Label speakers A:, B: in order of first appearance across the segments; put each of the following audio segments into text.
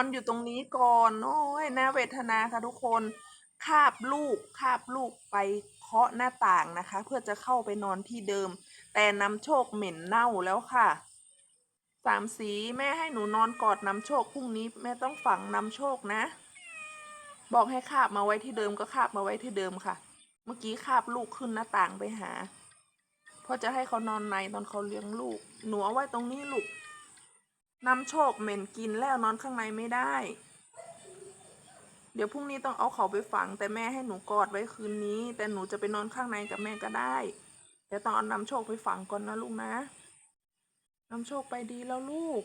A: นอนอยู่ตรงนี้ก่อนโอ้ยน่าเวทนาค่ะทุกคนคาบลูกคาบลูกไปเคาะหน้าต่างนะคะ เพื่อจะเข้าไปนอนที่เดิม แต่นำโชคเหม็นเน่าแล้วค่ะสามสีแม่ให้หนูนอนกอดนำโชคพรุ่งนี้แม่ต้องฝังนำโชคนะ บอกให้คาบมาไว้ที่เดิมก็คาบมาไว้ที่เดิมค่ะ เมื่อกี้คาบลูกขึ้นหน้าต่างไปหาเพราะจะให้เขานอนในตอนเขาเลี้ยงลูก หนูเอาไว้ตรงนี้ลูก นำโชคเหม็นกินแล้วนอนข้างในไม่ได้ เดี๋ยวพรุ่งนี้ต้องเอาเขาไปฝัง แต่แม่ให้หนูกอดไว้คืนนี้ แต่หนูจะไปนอนข้างในกับแม่ก็ได้แต่ต้องเอานำโชคไปฝังก่อนนะลูกนะนำโชคไปดีแล้วลูก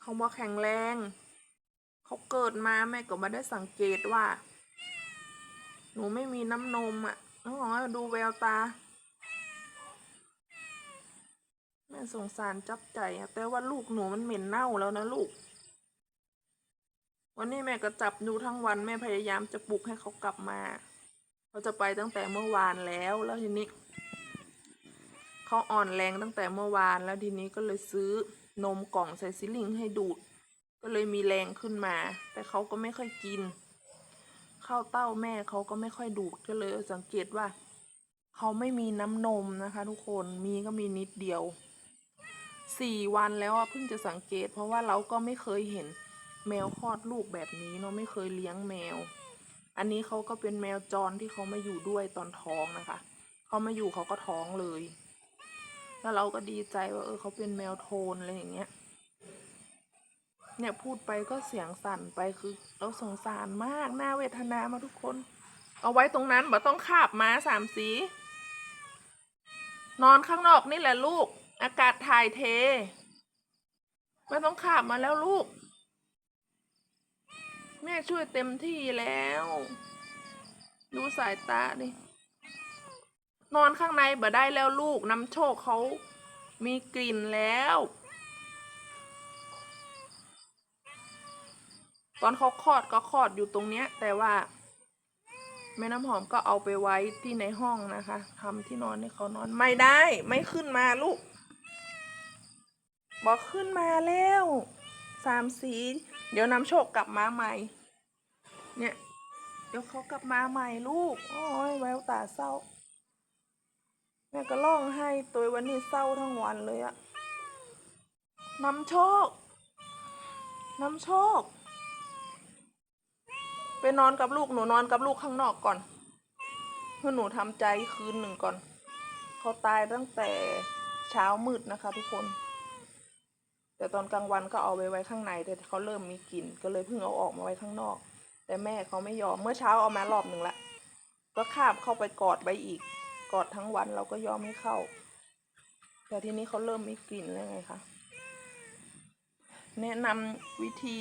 A: เขามาแข็งแรง เขาเกิดมาแม่ก็ไม่ได้สังเกตว่า หนูไม่มีน้ำนมอะน้องอ๋อดูแววตา แม่ สงสารจับใจอะแต่ว่าลูกหนูมันเหม็นเน่าแล้วนะลูก วันนี้แม่ก็จับดูทั้งวันแม่พยายามจะปลุกให้เขากลับมา เขาจะไปตั้งแต่เมื่อวานแล้วแล้วทีนี้เขาอ่อนแรงตั้งแต่เมื่อวานแล้วทีนี้ก็เลยซื้อนมกล่องใส่ซิลิงให้ดูด ก็เลยมีแรงขึ้นมา แต่เขาก็ไม่ค่อยกินข้าวเต้าแม่เขาก็ไม่ค่อยดูดก็เลยสังเกตว่า เขาไม่มีน้ำนมนะคะทุกคนมีก็มีนิดเดียว สี่วันแล้วอะเพิ่งจะสังเกต เพราะว่าเราก็ไม่เคยเห็นแมวคลอดลูกแบบนี้เนาะไม่เคยเลี้ยงแมว อันนี้เขาก็เป็นแมวจรที่เขามาอยู่ด้วยตอนท้องนะคะเขามาอยู่เขาก็ท้องเลย แล้วเราก็ดีใจว่าเออเขาเป็นแมวโทนอะไรอย่างเงี้ย เนี่ยพูดไปก็เสียงสั่นไปคือเราสงสารมากน่าเวทนามาทุกคน เอาไว้ตรงนั้นบ่ต้องคาบมาสามสี นอนข้างนอกนี่แหละลูก อากาศถ่ายเทไม่ต้องขาบมาแล้วลูก แม่ช่วยเต็มที่แล้ว ดูสายตาดิ นอนข้างในบ่ได้แล้วลูกน้ำโชคเขามีกลิ่นแล้ว ตอนเขาคลอดก็คลอดอยู่ตรงเนี้ย แต่ว่า แม่น้ำหอมก็เอาไปไว้ที่ในห้องนะคะทำที่นอนให้เขานอนไม่ได้ ไม่ขึ้นมาลูก บอกขึ้นมาแล้วสามสี เดี๋ยวนำโชคกลับมาใหม่ เนี่ย เดี๋ยวเขากลับมาใหม่ลูก โอ้ยแววตาเศร้า แม่ก็ร้องไห้ตัววันนี้เศร้าทั้งวันเลยอะนำโชค นำโชค ไปนอนกับลูกหนูนอนกับลูกข้างนอกก่อนเพื่อหนูทำใจคืนหนึ่งก่อน เขาตายตั้งแต่เช้ามืดนะคะทุกคน แต่ตอนกลางวันก็เอาไปไว้ข้างใน แต่เขาเริ่มมีกลิ่นก็เลยเพิ่งเอาออกมาไว้ข้างนอก แต่แม่เขาไม่ยอมเมื่อเช้าเอามารอบหนึ่งละก็คาบเข้าไปกอดไว้อีก กอดทั้งวันเราก็ยอมให้เข้า แต่ทีนี้เขาเริ่มมีกลิ่นแล้วไงคะแนะนำวิธี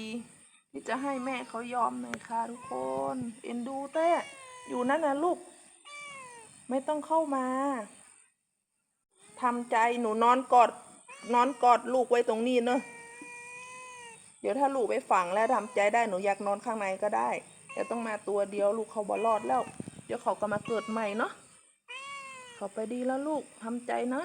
A: ที่จะให้แม่เขายอมหน่อยค่ะทุกคน เอ็นดูเต้อยู่นั่นนะลูก ไม่ต้องเข้ามาทำใจหนูนอนกอด นอนกอดลูกไว้ตรงนี้เนอะเดี๋ยวถ้าลูกไปฝังแล้วทำใจได้หนูอยากนอนข้างในก็ได้แต่ต้องมาตัวเดียวลูกเขาบอรอดแล้ว เดี๋ยวเขาก็มาเกิดใหม่เนาะเขาไปดีแล้วลูกทำใจนะ